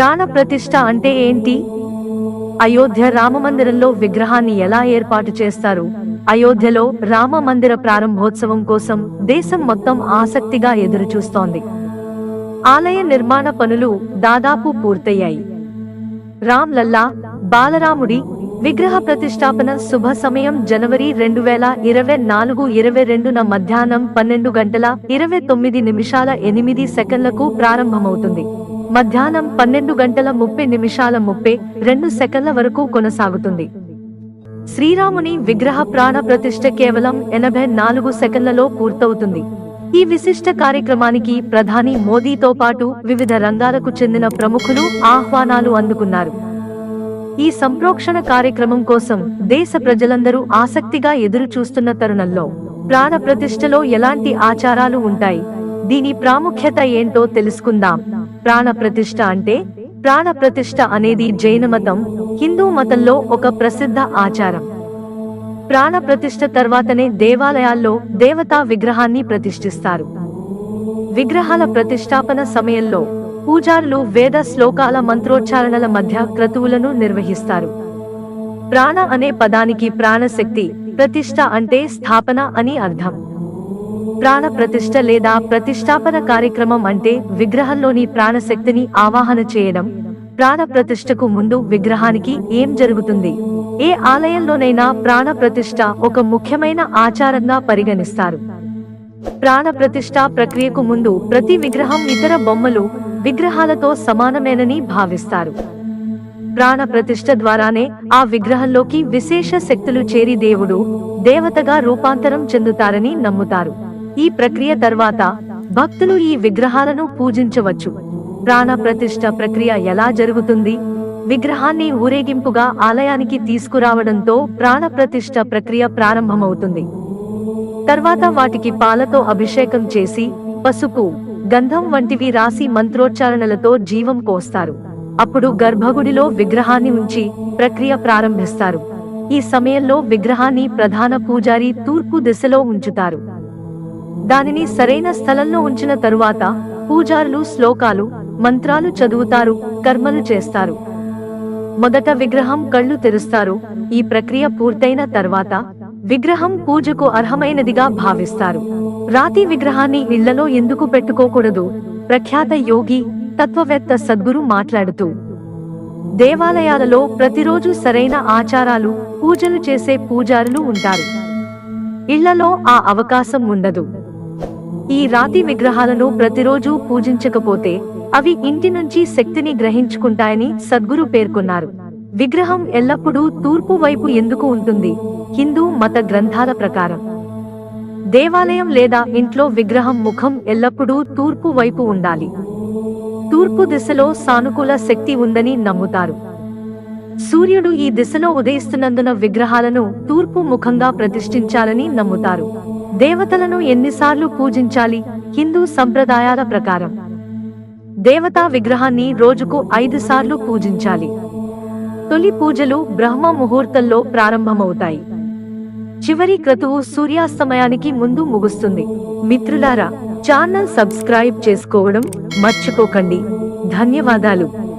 ప్రాణ ప్రతిష్ఠ అంటే ఏంటి? అయోధ్య రామమందిరంలో విగ్రహాన్ని ఎలా ఏర్పాటు చేస్తారు? అయోధ్యలో రామ మందిర ప్రారంభోత్సవం కోసం దేశం మొత్తం ఆసక్తిగా ఎదురుచూస్తోంది. ఆలయ నిర్మాణ పనులు దాదాపు పూర్తయ్యాయి. రామ్ లల్లా బాలరాముడి విగ్రహ ప్రతిష్టాపన శుభ సమయం జనవరి రెండు వేల ఇరవై నాలుగు ఇరవై రెండున మధ్యాహ్నం పన్నెండు గంటల ఇరవై తొమ్మిది నిమిషాల ఎనిమిది సెకండ్లకు ప్రారంభమవుతుంది. మధ్యాహ్నం పన్నెండు గంటల ముప్పై నిమిషాల ముప్పై రెండు సెకండ్ల వరకు కొనసాగుతుంది. శ్రీరాముని విగ్రహ ప్రాణ ప్రతిష్ఠ కేవలం ఎనభై నాలుగు సెకండ్లలో పూర్తవుతుంది. ఈ విశిష్ట కార్యక్రమానికి ప్రధాని మోదీతో పాటు వివిధ రంగాలకు చెందిన ప్రముఖులు ఆహ్వానాలు అందుకున్నారు. ఈ సంప్రోక్షణ కార్యక్రమం కోసం దేశ ప్రజలందరూ ఆసక్తిగా ఎదురు చూస్తున్న తరుణంలో ప్రాణ ప్రతిష్టలో ఎలాంటి ఆచారాలు ఉంటాయి? దీని ప్రాముఖ్యత ఏంటో తెలుసుకుందాం. ప్రాణ ప్రతిష్ఠ అంటే ప్రాణ ప్రతిష్ఠ అనేది జైన మతం హిందూ మతంలో ఒక ప్రసిద్ధ ఆచారం. ప్రాణ ప్రతిష్ఠ తర్వాతనే దేవాలయాల్లో దేవతా విగ్రహాన్ని ప్రతిష్ఠిస్తారు. విగ్రహాల ప్రతిష్టాపన సమయంలో పూజారులు వేద శ్లోకాల మంత్రోచ్చారణల మధ్య క్రతువులను నిర్వహిస్తారు. ప్రాణ అనే పదానికి ప్రాణశక్తి ప్రతిష్ఠ అంటే స్థాపన అని అర్థం. ప్రాణ ప్రతిష్ట లేదా ప్రతిష్టాపన కార్యక్రమం అంటే విగ్రహంలోని ప్రాణశక్తిని ఆవాహన చేయడం. ప్రాణ ప్రతిష్టకు ముందు విగ్రహానికి ఏం జరుగుతుంది? ఏ ఆలయంలోనైనా ప్రాణ ప్రతిష్ట ఒక ముఖ్యమైన ఆచారంగా పరిగణిస్తారు. ప్రాణ ప్రతిష్ట ప్రక్రియకు ముందు ప్రతి విగ్రహం ఇతర బొమ్మలు విగ్రహాలతో సమానమేనని భావిస్తారు. ప్రాణ ప్రతిష్ట ద్వారానే ఆ విగ్రహంలోకి విశేష శక్తులు చేరి దేవుడు దేవతగా రూపాంతరం చెందుతారని నమ్ముతారు. ఈ ప్రక్రియ తర్వాత భక్తులు ఈ విగ్రహాలను పూజించవచ్చు. ప్రాణ ప్రతిష్ట ప్రక్రియ ఎలా జరుగుతుంది? విగ్రహాన్ని ఊరేగింపుగా ఆలయానికి తీసుకురావడంతో ప్రాణ ప్రతిష్ట ప్రక్రియ ప్రారంభమవుతుంది. తర్వాత వాటికి పాలతో అభిషేకం చేసి పసుపు గంధం వంటివి రాసి మంత్రోచ్చారణలతో జీవం కోస్తారు. అప్పుడు గర్భగుడిలో విగ్రహాన్ని ఉంచి ప్రక్రియ ప్రారంభిస్తారు. ఈ సమయంలో విగ్రహాన్ని ప్రధాన పూజారి తూర్పు దిశలో ఉంచుతారు. దానిని సరైన స్థలంలో ఉంచిన తరువాత పూజారులు శ్లోకాలు మంత్రాలు చదువుతారు కర్మలు చేస్తారు. మొదట విగ్రహం కళ్ళు తెరుస్తారు. ఈ ప్రక్రియ పూర్తయిన తర్వాత విగ్రహం పూజకు అర్హమైనదిగా భావిస్తారు. రాతి విగ్రహాన్ని ఇళ్ళలో ఎందుకు పెట్టుకోకూడదు? ప్రఖ్యాత యోగి తత్వవేత్త సద్గురు మాట్లాడుతూ దేవాలయాలలో ప్రతిరోజు సరైన ఆచారాలు పూజలు చేసే పూజారులు ఉంటారు. ఇళ్ళలో ఆ అవకాశం ఉండదు. ఈ రాతి విగ్రహాలను ప్రతిరోజు పూజించకపోతే అవి ఇంటి నుంచి శక్తిని గ్రహించుకుంటాయని సద్గురు పేర్కొన్నారు. విగ్రహం ఎల్లప్పుడూ తూర్పు వైపు ఎందుకు ఉంటుంది? హిందూ మత గ్రంథాల ప్రకారం. దేవాలయం లేదా ఇంట్లో విగ్రహం ముఖం ఎల్లప్పుడూ తూర్పు వైపు ఉండాలి. తూర్పు దిశలో సానుకూల శక్తి ఉందని నమ్ముతారు. సూర్యుడు ఈ దిశలో ఉదయిస్తున్నందున విగ్రహాలను తూర్పు ముఖంగా ప్రతిష్ఠించాలని నమ్ముతారు. దేవతలను ఎన్నిసార్లు పూజించాలి? హిందూ సంప్రదాయాల ప్రకారం. దేవతా విగ్రహాన్ని రోజుకు ఐదు సార్లు పూజించాలి. తొలి పూజలు బ్రహ్మ ముహూర్తంలో ప్రారంభమవుతాయి. చివరి క్రతువు సూర్యాస్తమయానికి ముందు ముగుస్తుంది. మిత్రులారా ఛానల్ సబ్స్క్రైబ్ చేసుకోవడం మర్చిపోకండి. ధన్యవాదాలు.